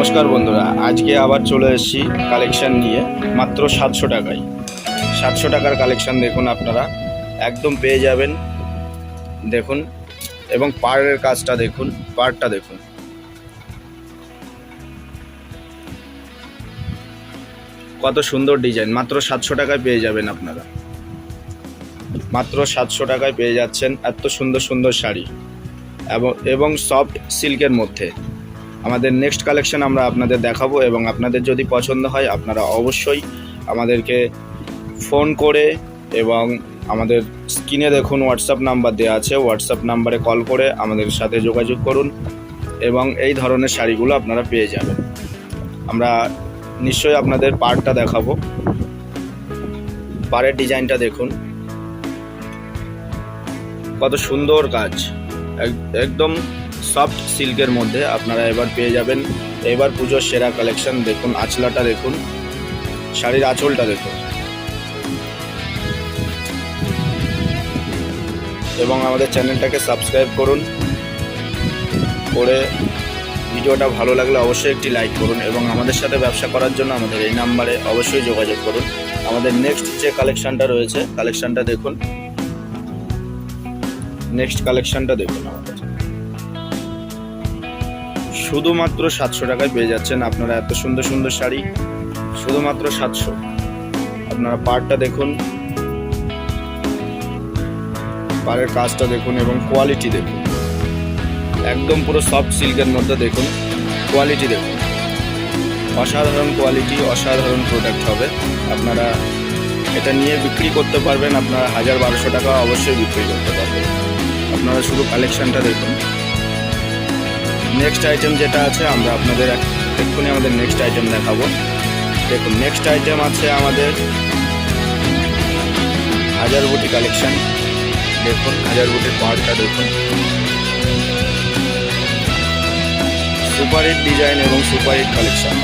নমস্কার বন্ধুরা, আজকে আবার চলে এসেছি কালেকশন নিয়ে মাত্র সাতশো টাকায়। সাতশো টাকার কালেকশন দেখুন আপনারা, একদম পেয়ে যাবেন। দেখুন, এবং পাড়ের কাজটা দেখুন, পাড়টা দেখুন। কত সুন্দর ডিজাইন, মাত্র সাতশো টাকায় পেয়ে যাবেন আপনারা। মাত্র সাতশো টাকায় পেয়ে যাচ্ছেন এত সুন্দর সুন্দর শাড়ি। এবং এবং সফট সিল্কের মধ্যে। আমাদের নেক্সট কালেকশন আমরা আপনাদের দেখাবো এবং আপনাদের যদি পছন্দ হয়, আপনারা অবশ্যই আমাদেরকে ফোন করে এবং আমাদের স্ক্রিনে দেখুন হোয়াটসঅ্যাপ নাম্বার দেওয়া আছে। হোয়াটসঅ্যাপ নাম্বারে কল করে আমাদের সাথে যোগাযোগ করুন এবং এই ধরনের শাড়িগুলো আপনারা পেয়ে যাবেন। আমরা নিশ্চয়ই আপনাদের পার্টটা দেখাবো। পাড়ের ডিজাইনটা দেখুন। কত সুন্দর কাজ এক- একদম সফট সিল্কের মধ্যে আপনারা এবার পেয়ে যাবেন। এবার পুজোর সেরা কালেকশন দেখুন, আঁচলাটা দেখুন, শাড়ির আঁচলটা দেখুন। এবং আমাদের চ্যানেলটাকে সাবস্ক্রাইব করুন। করে ভিডিওটা ভালো লাগলে অবশ্যই একটি লাইক করুন এবং আমাদের সাথে ব্যবসা করার জন্য আমাদের এই নাম্বারে অবশ্যই যোগাযোগ করুন। আমাদের নেক্সট যে কালেকশানটা রয়েছে কালেকশানটা দেখুন। নেক্সট কালেকশানটা দেখুন আমাদের। শুধুমাত্র সাতশো টাকায় পেয়ে যাচ্ছেন আপনারা এত সুন্দর সুন্দর শাড়ি। শুধুমাত্র সাতশো। আপনারা পাড়টা দেখুন। পাড়ের কাজটা দেখুন এবং কোয়ালিটি দেখুন। একদম পুরো সফট সিল্কের মধ্যে দেখুন। কোয়ালিটি দেখুন। অসাধারণ কোয়ালিটি অসাধারণ প্রোডাক্ট হবে। আপনারা এটা নিয়ে বিক্রি করতে পারবেন। আপনারা হাজার বারোশো টাকা অবশ্যই বিক্রি করতে পারবেন। আপনারা শুধু কালেকশানটা দেখুন। নেক্সট আইটেম যেটা আছে, আমরা আপনাদের এক্ষুনি আমাদের নেক্সট আইটেম দেখাবো। দেখুন নেক্সট আইটেম আছে আমাদের হাজার বুটি কালেকশন দেখুন, হাজার বুটির পাহাড়টা দেখুন। সুপার হিট ডিজাইন এবং সুপার হিট কালেকশন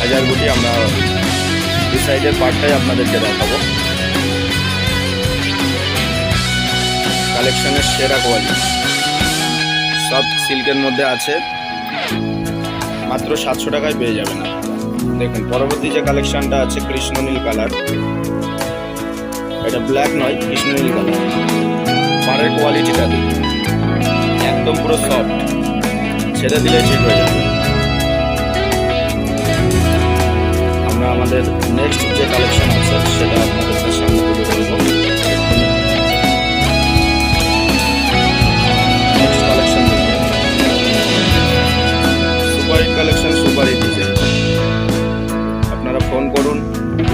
হাজার বুটি আমরা দু সাইডের পার্টটাই আপনাদেরকে দেখাবো। কালেকশনের সেরা কোয়ালিটি সফট সিল্কের মধ্যে আছে। মাত্র সাতশো টাকায় পেয়ে যাবেন দেখুন, পরবর্তী যে কালেকশনটা আছে কৃষ্ণনীল কালার, এটা ব্ল্যাক নয়, কৃষ্ণনীল কালার। পাড়ের কোয়ালিটিটা একদম পুরো সফট ছেড়ে দিলে ঠিক হয়ে যাবে। আমরা আমাদের নেক্সট যে কালেকশন আছে, সেটা আপনাদের সামনে তুলে ধরবো। কালেকশন সুপার হিট আপনারা ফোন করুন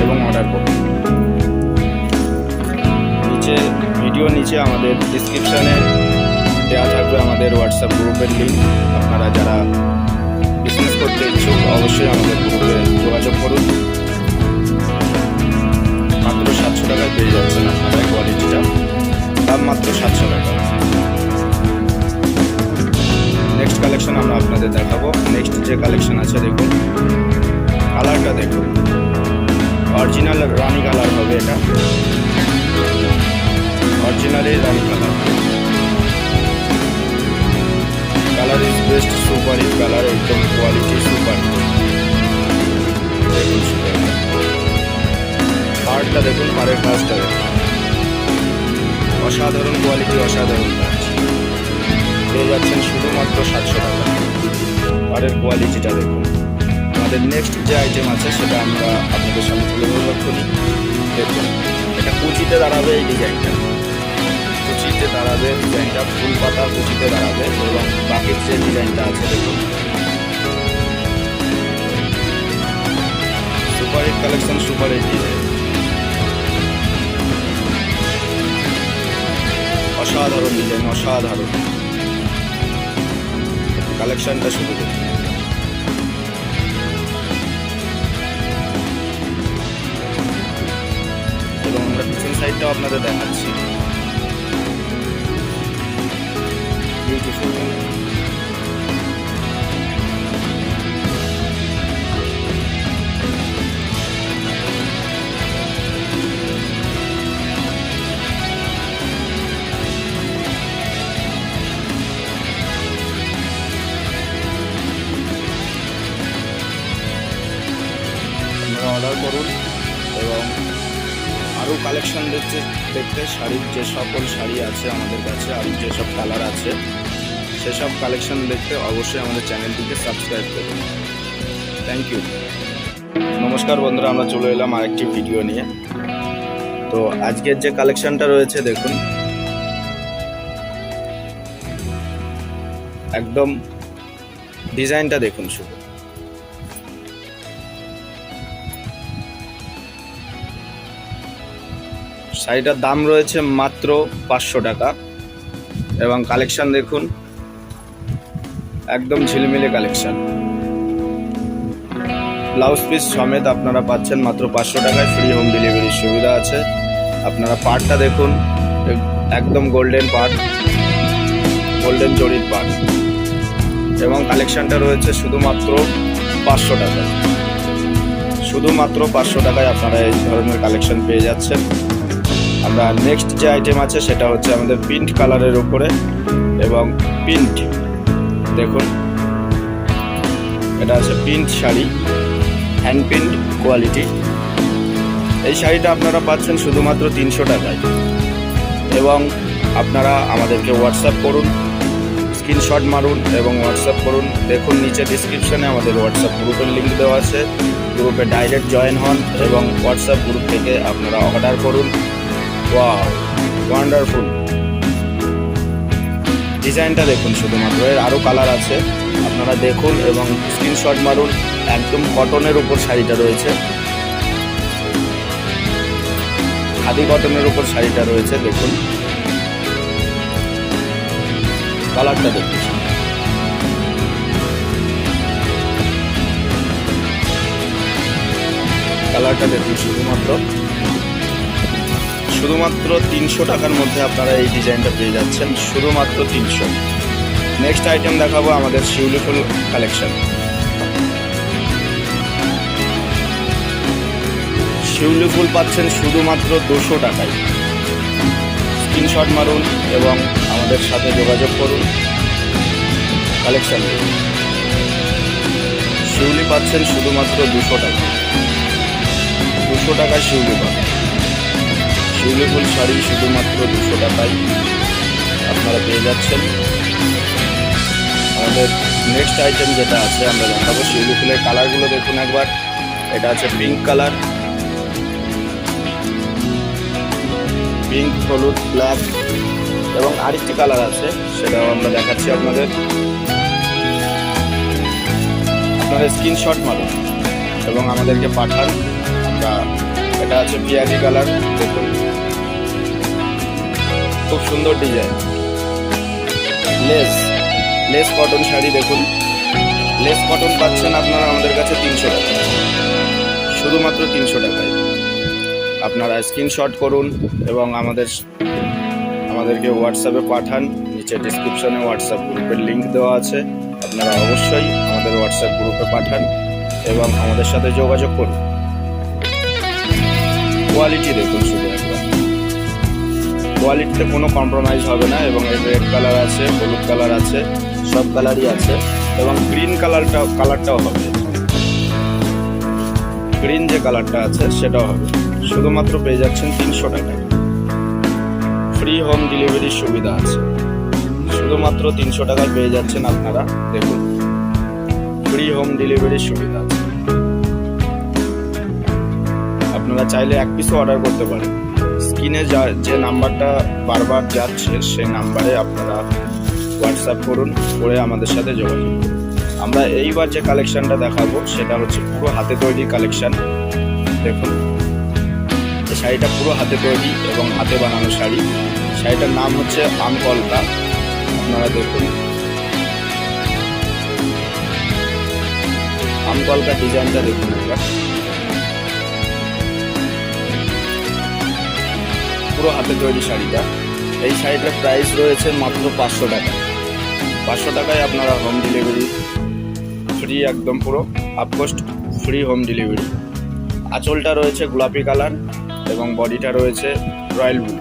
এবং অর্ডার করুন। নিচে ভিডিও নিচে আমাদের ডিসক্রিপশানে দেওয়া থাকবে আমাদের হোয়াটসঅ্যাপ গ্রুপের লিঙ্ক আপনারা যারা বিজনেস করতে ইচ্ছুক, অবশ্যই আমাদের গ্রুপে যোগাযোগ করুন। মাত্র সাতশো টাকায় পেয়ে যাচ্ছেন আপনারা কোয়ালিটিটা দাম মাত্র সাতশো টাকা। নেক্সট কালেকশন আমরা আপনাদের দেখাবো। নেক্সট যে কালেকশন আছে, দেখুন। কালারটা দেখুন। অরিজিনাল রানি কালার হবে এটা। Originally Rani colour colour is best super hit colour একদম কোয়ালিটি সুপার দেখুন দেখুন পাড়ের কাজটা অসাধারণ কোয়ালিটি অসাধারণ। যাচ্ছেন শুধুমাত্র সাতশো টাকা। পাড়ের কোয়ালিটিটা দেখুন। আমাদের নেক্সট যে আইটেম আছে, সেটা আমরা আপনাদের সামনে তুলে ধরবো এক্ষুনি। দেখুন, এটা কুচিতে দাঁড়াবে এই ডিজাইনটা কুচিতে দাঁড়াবে ডিজাইনটা ফুল পাতা কুচিতে দাঁড়াবে এবং বাকির যে ডিজাইনটা আছে, দেখুন। Super hit collection super hit design অসাধারণ ডিজাইন অসাধারণ। কালেকশনটা শুরু করি। এবং আমরা পিছন সাইডটাও আপনাদের দেখাচ্ছি। অর্ডার করুন এবং আরও কালেকশন দেখতে দেখতে শাড়ির যে সকল শাড়ি আছে আমাদের কাছে, আরও যেসব কালার আছে সেসব কালেকশন দেখতে অবশ্যই আমাদের চ্যানেলটিকে সাবস্ক্রাইব করুন। থ্যাংক ইউ নমস্কার বন্ধুরা, আমরা চলে এলাম আরেকটি ভিডিও নিয়ে। তো আজকের যে কালেকশনটা রয়েছে, দেখুন। একদম ডিজাইনটা দেখুন শুধু। শাড়িটার দাম রয়েছে মাত্র পাঁচশো টাকা। এবং কালেকশান দেখুন, একদম ঝিলমিলে কালেকশান। ব্লাউজ পিস সমেত আপনারা পাচ্ছেন মাত্র পাঁচশো টাকায়, ফ্রি হোম ডেলিভারির সুবিধা আছে। আপনারা পার্টটা দেখুন, একদম গোল্ডেন পার্ট গোল্ডেন জরির পার্ট এবং কালেকশানটা রয়েছে শুধুমাত্র পাঁচশো টাকায়। শুধুমাত্র পাঁচশো টাকায় আপনারা এই ধরনের কালেকশন পেয়ে যাচ্ছেন। আমরা নেক্সট যে আইটেম আছে সেটা হচ্ছে আমাদের প্রিন্ট কালারের উপরে এবং প্রিন্ট দেখুন। এটা আছে print sari hand print quality এই শাড়িটা আপনারা পাচ্ছেন শুধুমাত্র তিনশো টাকায়। এবং আপনারা আমাদেরকে হোয়াটসঅ্যাপ করুন স্ক্রিনশট মারুন এবং হোয়াটসঅ্যাপ করুন। দেখুন, নিচে ডিসক্রিপশানে আমাদের হোয়াটসঅ্যাপ গ্রুপের লিঙ্ক দেওয়া আছে। গ্রুপে ডাইরেক্ট জয়েন হন এবং হোয়াটসঅ্যাপ গ্রুপ থেকে আপনারা অর্ডার করুন। ওয়াও ওয়ান্ডারফুল ডিজাইনটা দেখুন শুধুমাত্র, এর আরও কালার আছে। আপনারা দেখুন এবং স্ক্রিনশট মারুন, একদম কটনের উপর শাড়িটা রয়েছে। খাদি কটনের উপর শাড়িটা রয়েছে, দেখুন। কালারটা দেখুন। কালারটা দেখুন শুধুমাত্র। শুধুমাত্র তিনশো টাকার মধ্যে আপনারা এই ডিজাইনটা পেয়ে যাচ্ছেন, শুধুমাত্র তিনশো। নেক্সট আইটেম দেখাবো আমাদের শিউলি ফুল কালেকশন শিউলি ফুল পাচ্ছেন শুধুমাত্র দুশো টাকায়। স্ক্রিনশট মারুন এবং আমাদের সাথে যোগাযোগ করুন। কালেকশন শিউলি পাচ্ছেন শুধুমাত্র দুশো টাকা দুশো টাকায় শিউলি পাবেন। শিউলি ফুল শাড়ি শুধুমাত্র দুশো টাকায় আপনারা পেয়ে যাচ্ছেন। আমাদের নেক্সট আইটেম যেটা আছে, আমরা দেখাবো। শিউলি ফুলের কালারগুলো দেখুন একবার। এটা আছে পিঙ্ক কালার পিঙ্ক হলুদ ব্ল্যাক এবং আরেকটি কালার আছে, সেটাও আমরা দেখাচ্ছি আপনাদের। আপনারা স্ক্রিনশট মারুন এবং আমাদেরকে পাঠান। আমরা এটা আছে পিয়াজি কালার দেখুন। খুব সুন্দর design lace lace cotton sari দেখুন। লেস কটন পাচ্ছেন আপনারা আমাদের কাছে তিনশো টাকা। শুধুমাত্র তিনশো টাকায়। আপনারা স্ক্রিনশট করুন এবং আমাদের আমাদেরকে হোয়াটসঅ্যাপে পাঠান। নিচে ডিসক্রিপশনে হোয়াটসঅ্যাপ গ্রুপের লিঙ্ক দেওয়া আছে। আপনারা অবশ্যই আমাদের হোয়াটসঅ্যাপ গ্রুপে পাঠান এবং আমাদের সাথে যোগাযোগ করুন। কোয়ালিটি দেখুন শুধু একবার। কোয়ালিটিতে কোনো কম্প্রোমাইজ হবে না এবং এর রেড কালার আছে, হলুদ কালার আছে, সব কালারই আছে এবং গ্রিন কালারটা কালারটাও হবে। গ্রিন যে কালারটা আছে, সেটাও হবে। শুধুমাত্র পেয়ে যাচ্ছেন তিনশো টাকায় ফ্রি হোম ডেলিভারির সুবিধা আছে। শুধুমাত্র তিনশো টাকায় পেয়ে যাচ্ছেন আপনারা, দেখুন। ফ্রি হোম ডেলিভারির সুবিধা আছে। আপনারা চাইলে এক পিসও অর্ডার করতে পারেন। স্ক্রিনে যা, যে নাম্বারটা বারবার যাচ্ছে, সেই নাম্বারে আপনারা হোয়াটসঅ্যাপ করুন, করে আমাদের সাথে যোগাযোগ করুন। আমরা এইবার যে কালেকশনটা দেখাবো, সেটা হচ্ছে পুরো হাতে তৈরি কালেকশন দেখুন, এই শাড়িটা পুরো হাতে তৈরি এবং হাতে বানানো শাড়ি। শাড়িটার নাম হচ্ছে আমকলকা আপনারা দেখুন আমকলকা ডিজাইনটা দেখুন একবার। পুরো হাতে তৈরি শাড়িটা। এই শাড়িটার প্রাইস রয়েছে মাত্র পাঁচশো টাকা। পাঁচশো টাকায় আপনারা হোম ডেলিভারি ফ্রি একদম পুরো আপকোস্ট ফ্রি হোম ডেলিভারি আঁচলটা রয়েছে গোলাপি কালার এবং বডিটা রয়েছে রয়্যাল ব্লু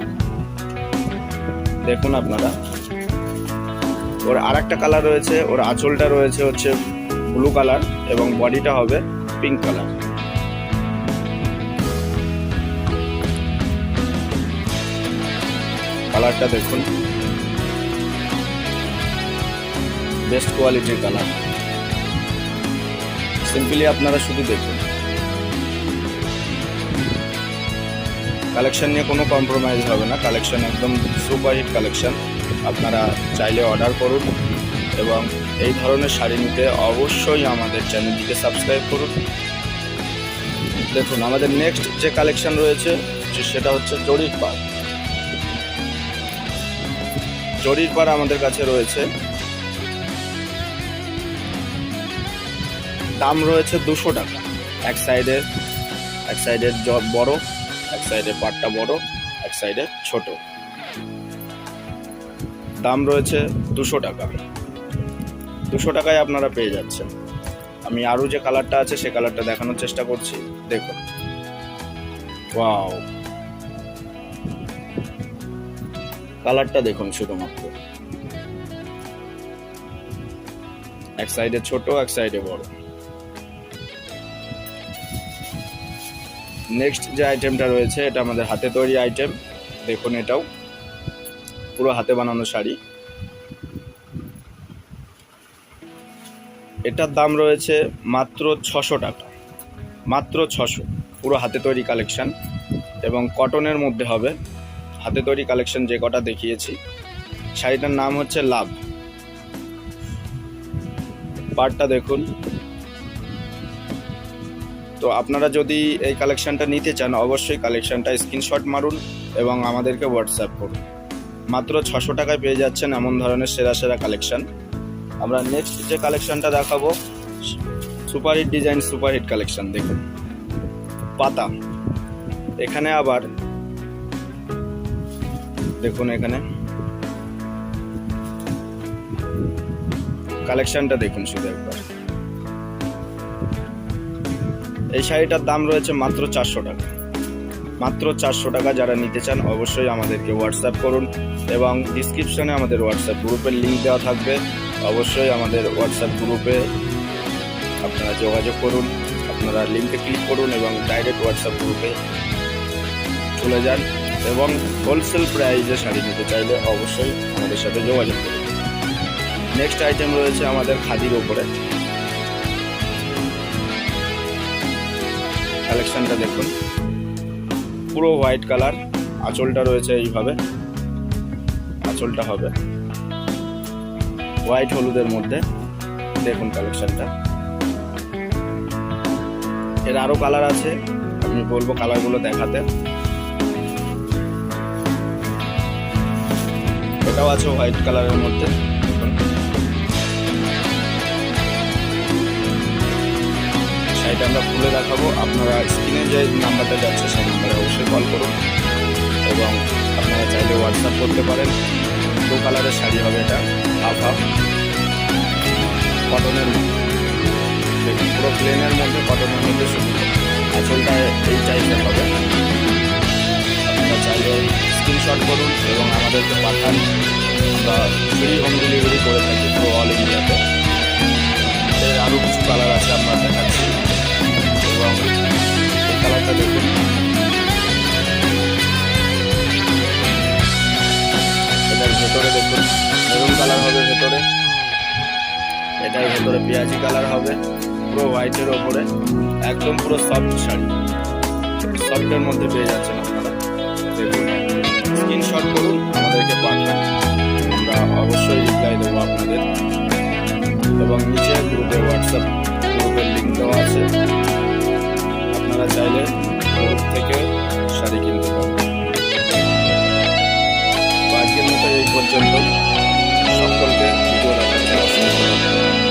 দেখুন আপনারা। ওর আর একটা কালার রয়েছে, ওর আঁচলটা রয়েছে হচ্ছে ব্লু কালার এবং বডিটা হবে পিঙ্ক কালার কালারটা দেখুন। বেস্ট কোয়ালিটির কালার সিম্পলি আপনারা শুধু দেখুন। কালেকশন নিয়ে কোনো কম্প্রোমাইজ হবে না। কালেকশন একদম সুপার হিট কালেকশন আপনারা চাইলে অর্ডার করুন এবং এই ধরনের শাড়ি নিতে অবশ্যই আমাদের চ্যানেলটিকে সাবস্ক্রাইব করুন। দেখুন, আমাদের নেক্সট যে কালেকশন রয়েছে, সেটা হচ্ছে জরির পাড়। জরির পাড় আমাদের কাছে রয়েছে। দাম রয়েছে দুশো টাকা। এক সাইডে, এক সাইডের জ- বড়, এক সাইডে পাটটা বড়, এক সাইডে ছোট। দাম রয়েছে দুশো টাকা। দুশো টাকায় আপনারা পেয়ে যাচ্ছেন। আমি আরও যে কালারটা আছে সে কালারটা দেখানোর চেষ্টা করছি। দেখুন। ওয়াও। কালারটা দেখুন শুধুমাত্র। এক সাইডে ছোট, এক সাইডে বড়। নেক্সট যে আইটেমটা রয়েছে, এটা আমাদের হাতে তৈরি আইটেম দেখুন এটাও। পুরো হাতে বানানো শাড়ি। এটার দাম রয়েছে মাত্র ছশো টাকা। মাত্র ছশো। পুরো হাতে তৈরি কালেকশন এবং কটনের মধ্যে হবে হাতে তৈরি কালেকশন যে কটা দেখিয়েছি। শাড়িটার নাম হচ্ছে লাভ। পার্টটা দেখুন। তো আপনারা যদি এই কালেকশনটা নিতে চান, অবশ্যই কালেকশনটা স্ক্রিনশট মারুন এবং আমাদেরকে হোয়াটসঅ্যাপ করুন। মাত্র ছশো টাকায় পেয়ে যাচ্ছেন এমন ধরনের সেরা সেরা কালেকশন আমরা নেক্সট যে কালেকশনটা দেখাবো super hit design super hit collection দেখুন। পাতা। এখানে আবার দেখুন এখানে। কালেকশনটা দেখুন শুধু একবার। এই শাড়িটার দাম রয়েছে মাত্র চারশো টাকা। মাত্র চারশো টাকা যারা নিতে চান অবশ্যই আমাদেরকে হোয়াটসঅ্যাপ করুন এবং ডিসক্রিপশনে আমাদের হোয়াটসঅ্যাপ গ্রুপের লিঙ্ক দেওয়া থাকবে। অবশ্যই আমাদের হোয়াটসঅ্যাপ গ্রুপে আপনারা যোগাযোগ করুন, আপনারা লিঙ্কে ক্লিক করুন এবং ডাইরেক্ট হোয়াটসঅ্যাপ গ্রুপে চলে যান। এবং হোলসেল প্রাইসে শাড়ি নিতে চাইলে অবশ্যই আমাদের সাথে যোগাযোগ করুন। নেক্সট আইটেম রয়েছে আমাদের খাদির ওপরে কালেকশনটা দেখুন। পুরো হোয়াইট কালার আঁচলটা রয়েছে এইভাবে। আঁচলটা হবে। হোয়াইট হলুদের মধ্যে। দেখুন কালেকশনটা এর আরও কালার আছে। আমি বলব কালারগুলো দেখাতে। এটাও আছে হোয়াইট কালারের মধ্যে। শাড়িটা আমরা খুলে দেখাবো। আপনারা স্ক্রিনে যে নাম্বারটা যাচ্ছে, সেই নাম্বারে অবশ্যই কল করুন এবং আপনারা চাইলে হোয়াটসঅ্যাপ করতে পারেন। দু কালারের শাড়ি হবে এটা হাফ হাফ কটনের পুরো প্লেনের মধ্যে কটনের মধ্যে শুধু আঁচলটা এই টাইপের হবে। আমাদেরকে পাঠান, আমরা ফ্রি হোম ডেলিভারি করে থাকি পুরো অল ইন্ডিয়াতে এর আরও কিছু কালার আছে আমরা দেখাচ্ছি। এবং এই কালারটা দেখুন। এটার ভেতরে দেখুন, মেরুন কালার হবে ভেতরে। এটার ভেতরে পেঁয়াজি কালার হবে, পুরো হোয়াইটের ওপরে। একদম পুরো সফট শাড়ি। সফটের মধ্যে পেয়ে যাচ্ছেন আপনারা। স্ক্রিনশট করুন। আপনাদের। এবং নিচে গ্রুপে হোয়াটসঅ্যাপ গ্রুপের লিঙ্ক দেওয়া আছে। আপনারা চাইলে গ্রুপ থেকে শাড়ি কিনতে পারবেন। আজকের মতো এই পর্যন্ত। সকলকে ভিডিও রাখার